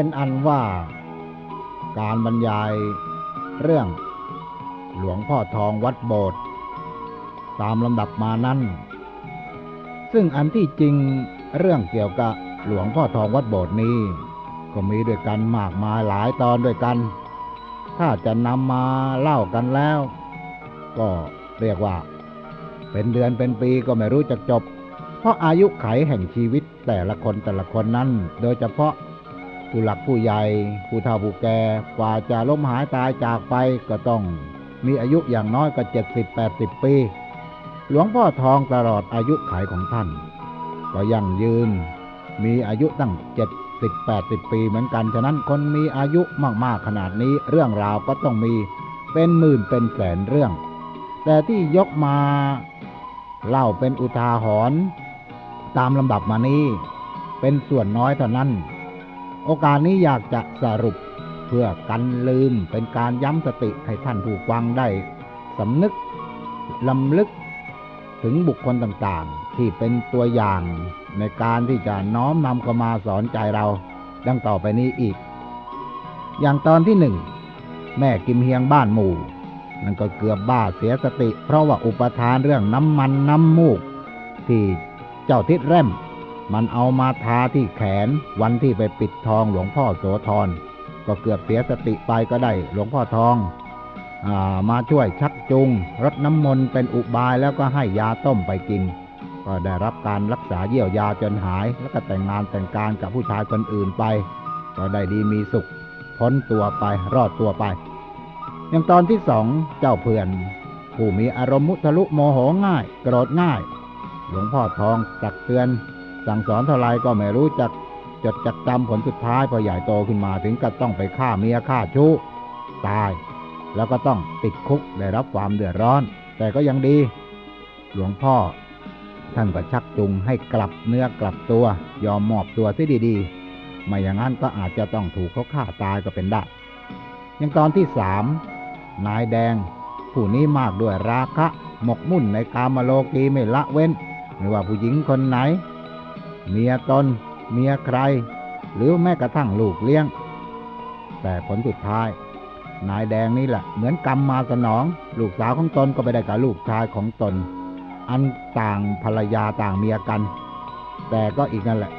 เป็นอันว่า การบรรยายเรื่อง หลวงพ่อทองวัดโบสถ์ตามลำดับมานั้น ซึ่งอันที่จริงเรื่องเกี่ยวกับหลวงพ่อทองวัดโบสถ์นี้ ก็มีด้วยกันมากมายหลายตอนด้วยกัน ถ้าจะนำมาเล่ากันแล้ว ก็เรียกว่า เป็นเดือนเป็นปีก็ไม่รู้จะจบ เพราะอายุไขแห่งชีวิตแต่ละคนแต่ละคนนั้น โดยเฉพาะ ผู้หลักผู้ใหญ่ ผู้เฒ่าผู้แก่กว่าจะล้มหายตายจากไปก็ต้อง มีอายุอย่างน้อยก็เจ็ดสิบแปดสิบปี หลวงพ่อทองตลอดอายุไขของท่าน ก็ยังยืน มีอายุตั้งเจ็ดสิบแปดสิบปีเหมือนกัน ฉะนั้นคนมีอายุมากๆขนาดนี้เรื่องราวก็ต้องมีเป็นหมื่นเป็นแสนเรื่อง แต่ที่ยกมาเล่าเป็นอุทาหรณ์ตามลำดับมานี้ เป็นส่วนน้อยเท่านั้น โอกาสนี้อยากจะสรุปเพื่อกันลืมเป็นการย้ำสติให้ท่านผู้ฟังได้สำนึกลำลึกถึงบุคคลต่างๆ ที่เป็นตัวอย่างในการที่จะน้อมนำเข้ามาสอนใจเรา ดังต่อไปนี้อีก อย่างตอนที่หนึ่งแม่กิมเฮียงบ้านหมู่นั่นก็เกือบบ้าเสียสติ เพราะว่าอุปทานเรื่องน้ำมันน้ำมูก ที่เจ้าทิดแรม มันเอามาทาที่แขนวันที่ไปปิดทองหลวงพ่อโสธรก็เกือบเสียสติไปก็ได้หลวงพ่อทองอามาช่วยชักจูงรดน้ำมนต์เป็นอุบายแล้วก็ให้ยาต้มไปกิน ก็ได้รับการรักษาเยี่ยวยาจนหาย แล้วก็แต่งงานแต่งการกับผู้ชายคนอื่นไป ก็ได้ดีมีสุข พ้นตัวไปรอดตัวไป อย่างตอนที่สองเจ้าเพื่อน ผู้มีอารมณ์มุทะลุโมโหง่าย โกรธง่าย หลวงพ่อทองตักเตือน สั่งสอนเท่าไรก็ไม่รู้จักจดจักจำผลสุดท้ายพอใหญ่โตขึ้นมาถึงกับต้องไปฆ่าเมียฆ่าชู้ตาย แล้วก็ต้องติดคุกได้รับความเดือดร้อน แต่ก็ยังดี หลวงพ่อ ท่านก็ชักจูงให้กลับเนื้อกลับตัวยอมมอบตัวที่ดีๆ ไม่อย่างนั้นก็อาจจะต้องถูกเขาฆ่าตายก็เป็นได้ยังตอนที่สามนายแดง ผู้นี้มากด้วยราคะ หมกมุ่นในกามโลกีไม่ละเว้น ไม่ว่าผู้หญิงคนไหน เมียตน เมียใคร หรือแม้กระทั่งลูกเลี้ยง แต่ผลสุดท้าย นายแดงนี่แหละ เหมือนกรรมมาสนอง ลูกสาวของตนก็ไปได้กับลูกชายของตน อันต่างภรรยาต่างเมียกัน แต่ก็อีกนั่นแหละ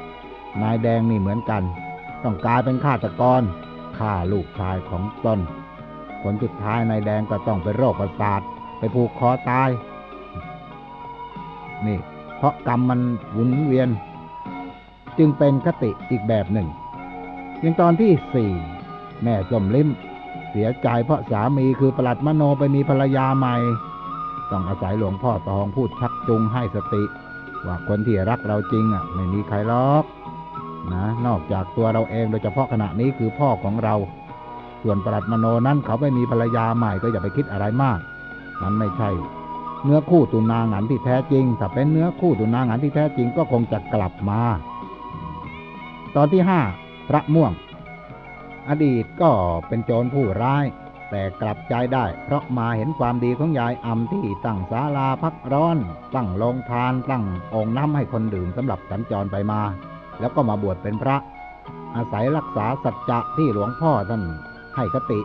นายแดงนี่เหมือนกัน ต้องกลายเป็นฆาตกรฆ่าลูกชายของตนผลสุดท้ายนายแดงก็ต้องเป็นโรคประสาทไปผูกคอตาย นี่ เพราะกรรมมันหมุนเวียน จึงเป็นคติอีกแบบหนึ่งยังตอนที่สี่แม่สมลิมเสียใจเพราะสามีคือประหลัดมโนไปมีภรรยาใหม่ ต้องอาศัยหลวงพ่อตองพูดชักจูงให้สติ ว่าคนที่รักเราจริงอะ ไม่มีใครหรอกนะนอกจากตัวเราเองโดยเฉพาะขณะนี้คือพ่อของเรา ส่วนประหลัดมโนนั้นเขาไม่มีภรรยาใหม่ก็อย่าไปคิดอะไรมาก มันไม่ใช่ เนื้อคู่ตุนางันที่แท้จริง ถ้าเป็นเนื้อคู่ตุนางันที่แท้จริงก็คงจะกลับมา ตอนที่ห้าพระม่วง อดีตก็เป็นโจรผู้ร้าย แต่กลับใจได้ เพราะมาเห็นความดีของยายอำที่ตั้งศาลาพักร้อน ตั้งโรงทาน ตั้งองค์น้ำให้คนดื่มสำหรับสัญจรไปมา แล้วก็มาบวชเป็นพระ อาศัยรักษาสัจจะที่หลวงพ่อท่านให้คติ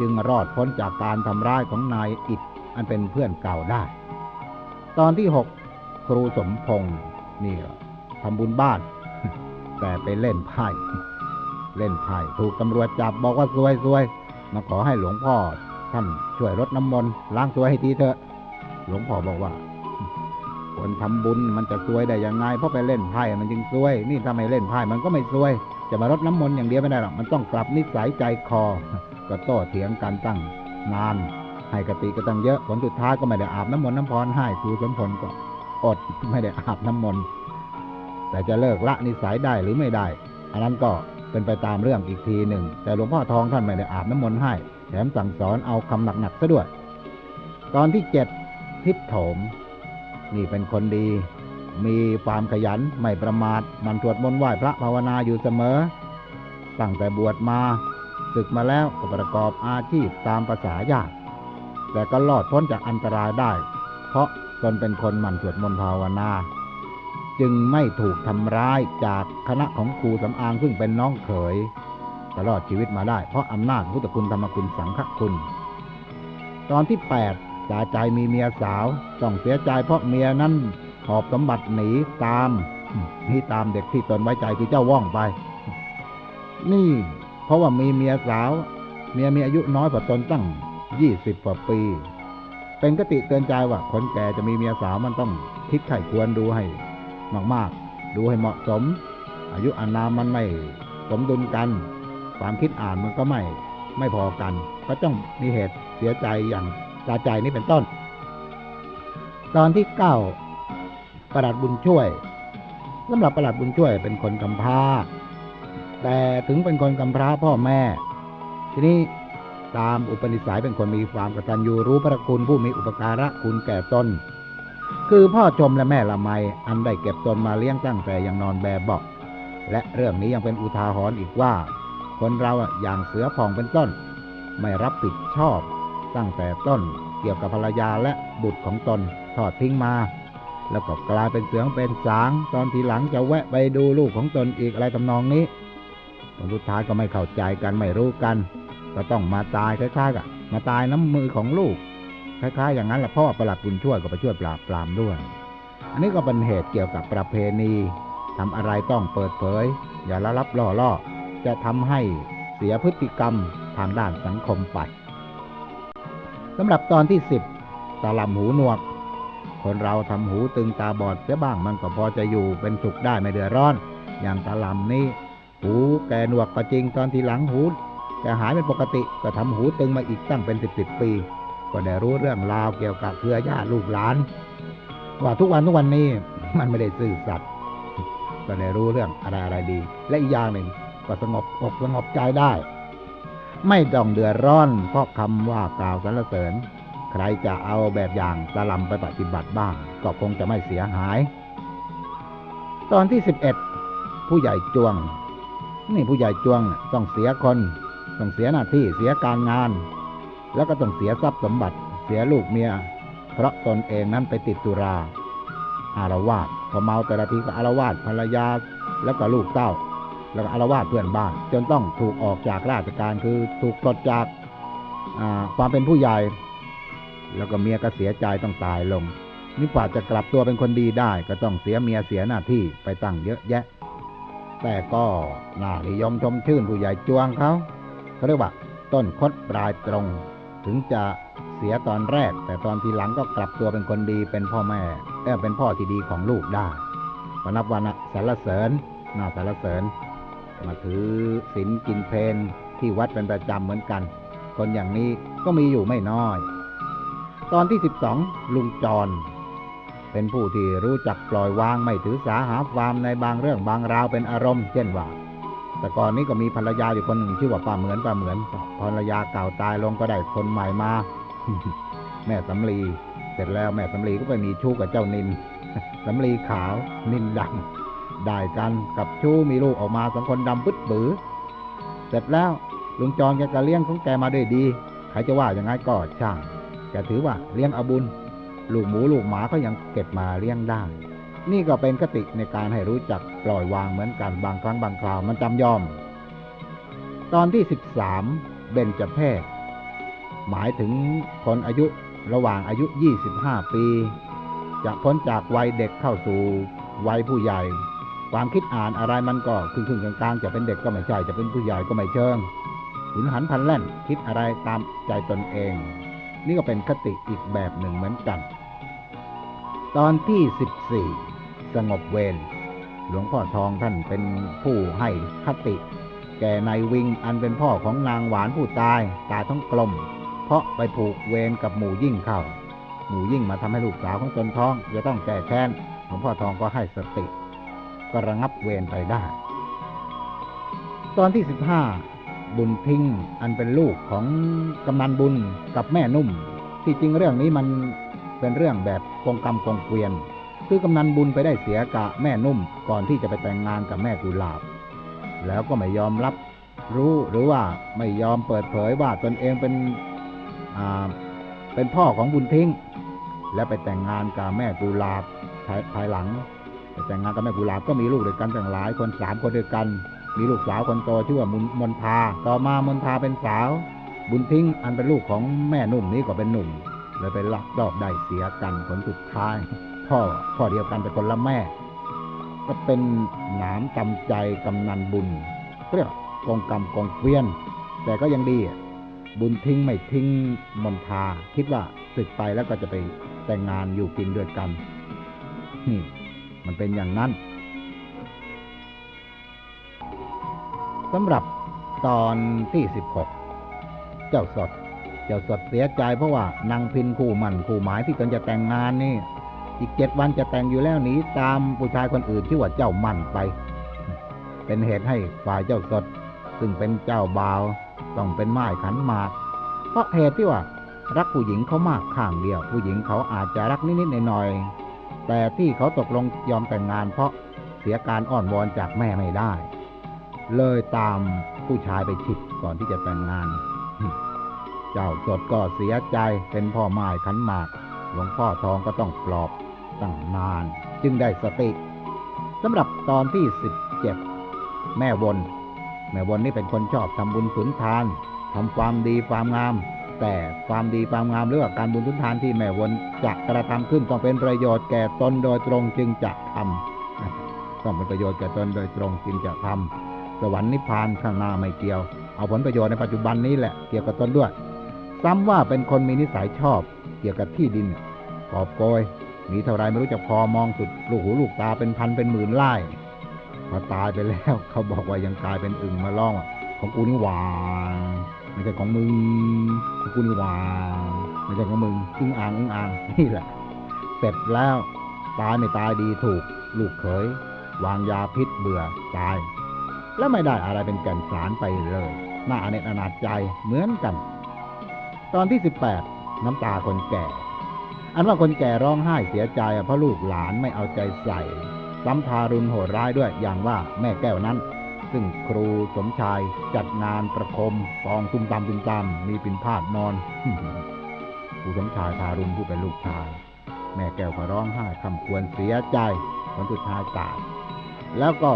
จึงรอดพ้นจากการทำร้ายของนายอิดอันเป็นเพื่อนเก่าได้ ตอนที่หกครูสมพงศ์นี่ก็ทำบุญบ้าน แต่ไปเล่นไพ่เล่นไพ่ถูกตำรวจจับบอกว่าซวยซวยมาขอให้หลวงพ่อท่านช่วยรดน้ำมนต์ล้างซวยให้ทีเถอะ หลวงพ่อบอกว่า คนทำบุญมันจะซวยได้ยังไงเพราะไปเล่นไพ่มันจึงซวย นี่ถ้าไม่เล่นไพ่มันก็ไม่ซวย จะมารดน้ำมนต์อย่างเดียวไม่ได้หรอกมันต้องปรับนิสัยใจคอ ก็โต้เถียงกันตั้งนานให้กติก็ตั้งเยอะผลสุดท้ายก็ไม่ได้อาบน้ำมนต์น้ำพรให้ครูสมพลก็อดไม่ได้อาบน้ำมนต์ แต่จะเลิกละนิสัยได้หรือไม่ได้ อันนั้นก็เป็นไปตามเรื่องอีกทีหนึ่ง แต่หลวงพ่อทองท่านไม่ได้อาบน้ำมนต์ให้ แถมสั่งสอนเอาคำหนักๆซะด้วย ตอนที่เจ็ดทิศโถม นี่เป็นคนดี มีความขยันไม่ประมาท มันสวดมนต์ไหว้พระภาวนาอยู่เสมอ ตั้งแต่บวชมาศึกมาแล้วก็ประกอบอาชีพตามภาษาญาติแต่ก็รอดพ้นจากอันตรายได้ เพราะตนเป็นคนหมั่นสวดมนต์ภาวนา จึงไม่ถูกทำร้ายจากคณะของครูสำอางซึ่งเป็นน้องเขยตลอดชีวิตมาได้ เพราะอำนาจพุทธคุณธรรมคุณสังฆคุณ ตอนที่แปดจ่าใจมีเมียสาวต้องเสียใจเพราะเมียนั้นหอบสมบัติหนีตามนี่ตามเด็กที่ตนไว้ใจคือเจ้าว่องไป นี่ เพราะว่ามีเมียสาว เมียมีอายุน้อยกว่าตนตั้งยี่สิบกว่าปี เป็นกติเตือนใจว่าคนแก่จะมีเมียสาวมันต้องคิดไข่ควรดูให้ มากๆ ดูให้เหมาะสม อายุอานามมันไม่สมดุลกัน ความคิดอ่านมันก็ไม่ไม่พอกัน ก็ต้องมีเหตุเสียใจอย่างตาใจนี้เป็นต้น ตอนที่เก้าประหลัดบุญช่วยสำหรับประหลัดบุญช่วยเป็นคนกำพร้า แต่ถึงเป็นคนกำพร้าพ่อแม่ ทีนี้ตามอุปนิสัยเป็นคนมีความกตัญญูรู้พระคุณผู้มีอุปการะคุณแก่ตน คือพ่อชมและแม่ละไมอันได้เก็บตนมาเลี้ยงตั้งแต่ยังนอนแบบเบาะและเรื่องนี้ยังเป็นอุทาหรณ์อีกว่า คนเราอย่างเสือผ่องเป็นต้น ไม่รับผิดชอบ ตั้งแต่ต้นเกี่ยวกับภรรยาและบุตรของตนทอดทิ้งมา แล้วก็กลายเป็นเสืองเป็นสาง ตอนทีหลังจะแวะไปดูลูกของตนอีกอะไรทำนองนี้ผลสุดท้ายก็ไม่เข้าใจกันไม่รู้กัน ก็ต้องมาตายคล้ายๆกับมาตายน้ำมือของลูก คล้ายๆอย่างนั้นแหละพ่อประหลัดบุญช่วยก็ไปช่วยปราบปรามด้วย อันนี้ก็เป็นเหตุเกี่ยวกับประเพณีทำอะไรต้องเปิดเผย อย่าละลับล่อล่อจะทำให้เสียพฤติกรรมทางด้านสังคมไปสำหรับตอนที่สิบตาลำหูหนวก คนเราทำหูตึงตาบอดเสียบ้างมันก็พอจะอยู่เป็นสุขได้ไม่เดือดร้อน อย่างตาลำนี่หูแกหนวกก็จริงตอนทีหลังหูแกหายเป็นปกติก็ทำหูตึงมาอีกตั้งเป็นสิบสิบปี ก็ได้รู้เรื่องราวเกี่ยวกับเครือญาติลูกหลานว่าทุกวันทุกวันนี้มันไม่ได้ซื่อสัตย์ก็ได้รู้เรื่องอะไรอะไรดี และอีกอย่างหนึ่งก็สงบอกสงบใจได้ ไม่ต้องเดือดร้อน เพราะคำว่ากล่าวสรรเสริญ ใครจะเอาแบบอย่างตะลำไปปฏิบัติบ้าง ก็คงจะไม่เสียหาย ตอนที่สิบเอ็ดผู้ใหญ่จวง นี่ผู้ใหญ่จวงต้องเสียคน ต้องเสียหน้าที่เสียการงาน แล้วก็ต้องเสียทรัพย์สมบัติ เสียลูกเมีย เพราะตนเองนั้นไปติดตุรา อารวาสพอเมาแต่ละทีก็อารวาสภรรยา แล้วก็ลูกเต้า แล้วก็อารวาสเพื่อนบ้าน จนต้องถูกออกจากราชการคือถูกปลดจากความเป็นผู้ใหญ่ แล้วก็เมียก็เสียใจต้องตายลงนี่กว่าจะกลับตัวเป็นคนดีได้ ก็ต้องเสียเมียเสียหน้าที่ไปตั้งเยอะแยะ แต่ก็น่านิยมชมชื่นผู้ใหญ่จวงเขาเขาเรียกว่า ต้นคดปลายตรง ถึงจะเสียตอนแรก แต่ตอนทีหลังก็กลับตัวเป็นคนดีเป็นพ่อแม่เออเป็นพ่อที่ดีของลูกได้ก็นับวันสรรเสริญน่าสรรเสริญ มาถือศีลกินเพนที่วัดเป็นประจำเหมือนกัน คนอย่างนี้ก็มีอยู่ไม่น้อย ตอนที่สิบสองลุงจร เป็นผู้ที่รู้จักปล่อยวางไม่ถือสาหาความในบางเรื่องบางราวเป็นอารมณ์ เช่นว่า แต่ก่อนนี้ก็มีภรรยาอยู่คนหนึ่งชื่อว่าป้าเหมือนป้าเหมือนภรรยาเก่าตายลงก็ได้คนใหม่มา แม่สำลีเสร็จแล้วแม่สำลีก็ไปมีชู้กับเจ้านินสำลีขาวนินดำได้กันกับชู้มีลูกออกมาสองคนดำปึ๊ดบือเสร็จแล้วลุงจรแกก็เลี้ยงของแกมาด้วยดีใครจะว่าอย่างไงก็ช่างแกถือว่าเลี้ยงอาบุญ ลูกหมูลูกหมาเขายังเก็บมาเลี้ยงได้ นี่ก็เป็นคติในการให้รู้จักปล่อยวางเหมือนกันบางครั้งบางคราวมันจำยอม ตอนที่สิบสามเบญจเพศหมายถึงคนอายุระหว่างอายุ 25 ปี จะพ้นจากวัยเด็กเข้าสู่วัยผู้ใหญ่ ความคิดอ่านอะไรมันก็ครึ่งๆกลางๆจะเป็นเด็กก็ไม่ใช่จะเป็นผู้ใหญ่ก็ไม่เชิงหุนหันพันแล่นคิดอะไรตามใจตนเอง นี่ก็เป็นคติอีกแบบหนึ่งเหมือนกัน ตอนที่ 14 สงบเวรหลวงพ่อทองท่านเป็นผู้ให้คติ แก่นายวิงอันเป็นพ่อของนางหวานผู้ตายตาท้องกลม เพราะไปผูกเวรกับหมู่ยิ่งเข้าหมู่ยิ่งมาทำให้ลูกสาวของตนท้องจะต้องแก้แค้นหลวงพ่อทองก็ให้สติ ก็ระงับเวรไปได้ ตอนที่15บุญทิ้งอันเป็นลูกของกำนันบุญกับแม่นุ่ม ที่จริงเรื่องนี้มันเป็นเรื่องแบบกงกรรมกงเกวียน คือกำนันบุญไปได้เสียกะแม่นุ่มก่อนที่จะไปแต่งงานกับแม่กุหลาบ แล้วก็ไม่ยอมรับรู้หรือว่าไม่ยอมเปิดเผยว่าตนเองเป็นเป็นพ่อของบุญทิ้ง แล้วไปแต่งงานกับแม่กุหลาบภายภายหลังไปแต่งงานกับแม่กุหลาบก็มีลูกด้วยกันต่างหลายคนสามคนด้วยกัน มีลูกสาวคนโตชื่อว่ามนมนทาต่อมามนทาเป็นสาว บุญทิ้งอันเป็นลูกของแม่นุ่มนี้ก็เป็นหนุ่มเลยไปลักลอบได้เสียกันผลสุดท้าย พ่อพ่อเดียวกันแต่คนละแม่ ก็เป็นหนามตำใจกำนันบุญเรียกกองกรรมกองเกวียน แต่ก็ยังดีบุญทิ้งไม่ทิ้งมนทา คิดว่าศึกไปแล้วก็จะไปแต่งงานอยู่กินด้วยกันนี่มันเป็นอย่างนั้นสำหรับตอนที่สิบหกเจ้าสด เจ้าสดเสียใจเพราะว่านางพินคู่มันคู่หมายที่ตนจะแต่งงานนี่ อีกเจ็ดวันจะแต่งอยู่แล้วหนีตามผู้ชายคนอื่นที่ว่าเจ้ามั่นไป เป็นเหตุให้ฝ่ายเจ้าสด ซึ่งเป็นเจ้าบ่าว ต้องเป็นไม้ขันหมาก เพราะเหตุที่ว่า รักผู้หญิงเขามากข้างเดียว ผู้หญิงเขาอาจจะรักนิดๆหน่อยๆแต่ที่เขาตกลงยอมแต่งงาน เพราะเสียการอ้อนวอนจากแม่ไม่ได้ เลยตามผู้ชายไปฉิดก่อนที่จะแต่งงาน เจ้าสดก็เสียใจเป็นพ่อไม้ขันหมาก หลวงพ่อทองก็ต้องปลอบ ตั้งนานจึงได้สติสำหรับตอนที่สิบเจ็ดแม่วน แม่วนนี่เป็นคนชอบทำบุญสุนทานทำความดีความงาม แต่ความดีความงามหรือว่าการบุญสุนทานที่แม่วนจะกระทำขึ้นต้องเป็นประโยชน์แก่ตนโดยตรงจึงจะทำต้องเป็นประโยชน์แก่ตนโดยตรงจึงจะทำสวรรค์นิพพานข้างหน้าไม่เกี่ยว เอาผลประโยชน์ในปัจจุบันนี้แหละเกี่ยวกับตนด้วยซ้ำว่าเป็นคนมีนิสัยชอบ เกี่ยวกับที่ดินกอบโกย มีเท่าไรไม่รู้จะพอมองสุดลูกหูลูกตาเป็นพันเป็นหมื่นไร่พอตายไปแล้ว เขาบอกว่ายังกลายเป็นอึ่งมาล่องของกูนี่หวานไม่ใช่ของมึงของกูนี่หวานไม่ใช่ของมึงอึ้งอ่างอึ้งอ่างนี่แหละ เสร็จแล้ว ตายไม่ตายดีถูก ลูกเขย วางยาพิษเบื่อตาย แล้วไม่ได้อะไรเป็นแก่นสารไปเลยหน่าอเนจอนาจใจเหมือนกัน ตอนที่สิบแปดน้ำตาคนแก่ อันว่าคนแก่ร้องไห้เสียใจเพราะลูกหลานไม่เอาใจใส่ซ้ำทารุณโหดร้ายด้วยอย่างว่าแม่แก้วนั้น ซึ่งครูสมชายจัดงานประคมกองตุ้มตามตุ้มตามมีปิ่นพาดนอนครูสมชายทารุณผู้เป็นลูกชาย แม่แก้วก็ร้องไห้คำควรเสียใจผลสุดท้ายตายแล้วก็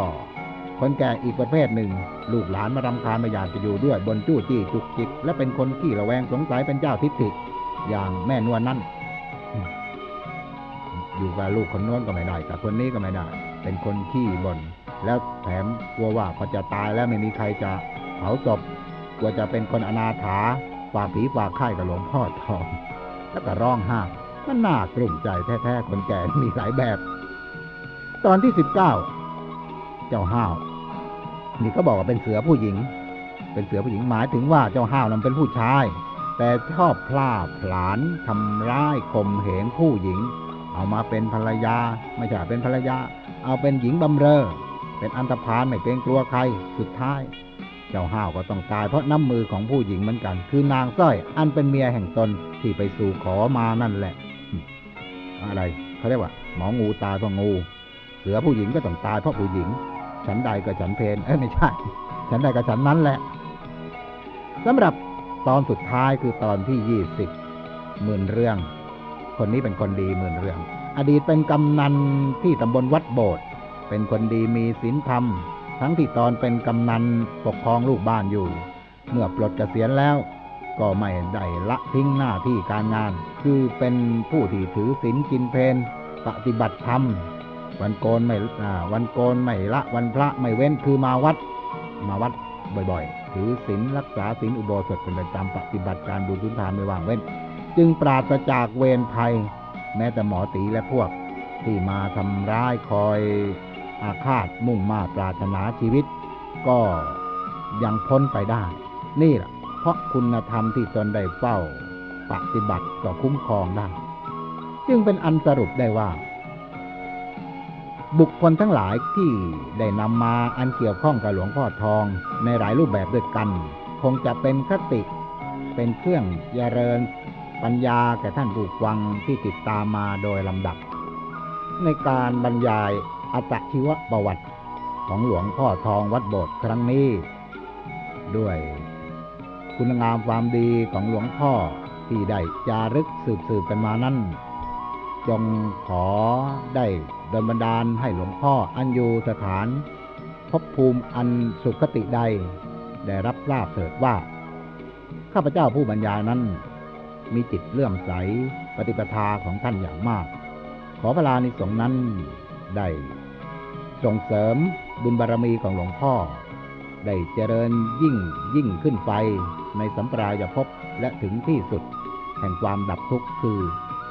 คนแก่อีกประเภทหนึ่ง ลูกหลานมารำคาญไม่อยากจะอยู่ด้วยบนจู้จี้จุกจิก และเป็นคนขี้ระแวงสงสัยเป็นเจ้าทิฏฐิอย่างแม่นวลนั่น อยู่กับลูกคนโน้นก็ไม่ได้กับคนนี้ก็ไม่ได้ เป็นคนขี้บ่นแล้วแถมกลัวว่าพอจะตายแล้วไม่มีใครจะเผาศพกลัวจะเป็นคนอนาถาฝากผีฝากไข่กับหลวงพ่อทอง แล้วก็ร้องไห้มันน่ากลุ่มใจแท้ๆคนแก่มีหลายแบบ ตอนที่สิบเก้าเจ้าห้าวนี่ก็บอกว่าเป็นเสือผู้หญิง เป็นเสือผู้หญิงหมายถึงว่าเจ้าห้าวนั้นเป็นผู้ชาย แต่ชอบพลาดผลานทำร้ายข่มเหงผู้หญิง เอามาเป็นภรรยา ไม่ใช่เป็นภรรยา เอาเป็นหญิงบำเรอ เป็นอันธพาลไม่เกรงกลัวใครสุดท้าย เจ้าห้าวก็ต้องตายเพราะน้ำมือของผู้หญิงเหมือนกัน คือนางสร้อย อันเป็นเมียแห่งตนที่ไปสู่ขอมานั่นแหละ อะไรเขาเรียกว่า หมองูตายเพราะงู เสือผู้หญิงก็ต้องตายเพราะผู้หญิง ฉันใดก็ฉันเพนเอ้ยไม่ใช่ ฉันใดก็ฉันนั้นแหละสำหรับตอนสุดท้ายคือตอนที่ยี่สิบหมื่นเรื่อง คนนี้เป็นคนดีหมื่นเรื่อง อดีตเป็นกำนันที่ตำบลวัดโบสถ์เป็นคนดีมีศีลธรรม ทั้งที่ตอนเป็นกำนันปกครองลูกบ้านอยู่ เมื่อปลดเกษียณแล้ว ก็ไม่ได้ละทิ้งหน้าที่การงาน คือเป็นผู้ที่ถือศีลกินเพนปฏิบัติธรรม วันโกนไม่วันโกนไม่ละวันพระไม่เว้นคือมาวัดมาวัดบ่อยๆ ถือศีลรักษาศีลอุโบสถเป็นประจำปฏิบัติการบุญทุนทานไม่ว่างเว้น จึงปราศจากเวรภัย แม้แต่หมอตีและพวก ที่มาทำร้ายคอยอาฆาตมุ่งมาปรารถนาชีวิต ก็ยังพ้นไปได้ นี่แหละเพราะคุณธรรมที่ตนได้เฝ้า ปฏิบัติก็คุ้มครองได้ จึงเป็นอันสรุปได้ว่า บุคคลทั้งหลายที่ได้นำมาอันเกี่ยวข้องกับหลวงพ่อทองในหลายรูปแบบด้วยกัน คงจะเป็นคติ เป็นเครื่องเริญ ปัญญาแก่ท่านผู้ฟังที่ติดตามมาโดยลำดับ ในการบรรยายอัตชีวประวัติของหลวงพ่อทองวัดโบสถ์ครั้งนี้ ด้วยคุณงามความดีของหลวงพ่อที่ได้จารึกสืบสืบกันมานั้นจงขอได้ดลบันดาลให้หลวงพ่ออันอยู่สถานภพภูมิอันสุขติใด ได้รับทราบเถิดว่า ข้าพเจ้าผู้บรรยายนั้น มีจิตเลื่อมใสปฏิปทาของท่านอย่างมาก ขอพระลานิสงนั้นได้ส่งเสริมบุญบารรมีของหลวงพ่อ ได้เจริญยิ่งยิ่งขึ้นไปในสัมปรายภพและถึงที่สุด แห่งความดับทุกข์คือ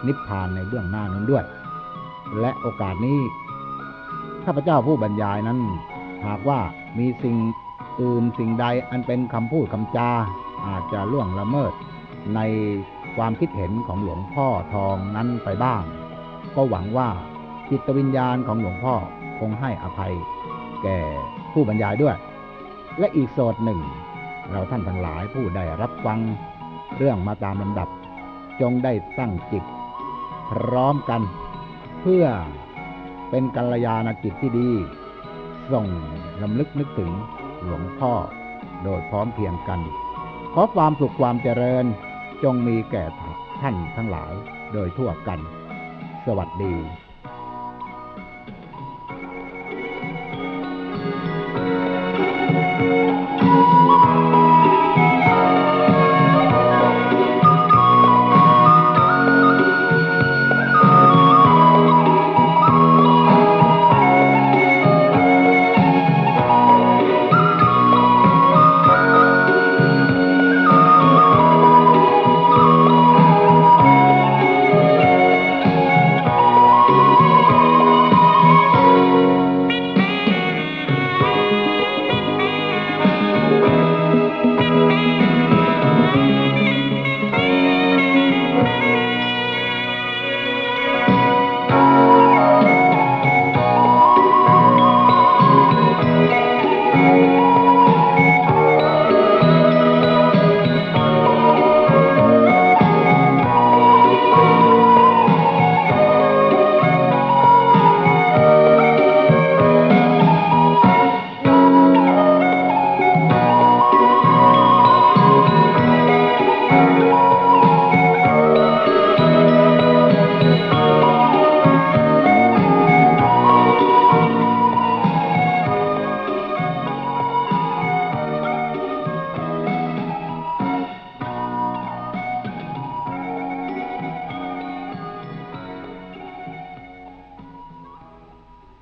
นิพพานในเบื้องหน้านั้นด้วย และโอกาสนี้ ข้าพเจ้าผู้บรรยายนั้น หากว่ามีสิ่งอื่นสิ่งใดอันเป็นคำพูดคำจา อาจจะล่วงละเมิดใน ความคิดเห็นของหลวงพ่อทองนั้นไปบ้าง ก็หวังว่าจิตวิญญาณของหลวงพ่อคงให้อภัย แก่ผู้บรรยายด้วย และอีกโสดหนึ่ง เราท่านทั้งหลายผู้ได้รับฟังเรื่องมาตามลำดับ จงได้ตั้งจิต พร้อมกัน เพื่อเป็นกัลยาณจิตที่ดี ส่งลำลึกนึกถึงหลวงพ่อโดยพร้อมเพียงกัน ขอความสุขความเจริญ จงมีแก่ท่านทั้งหลายโดยทั่วกัน สวัสดี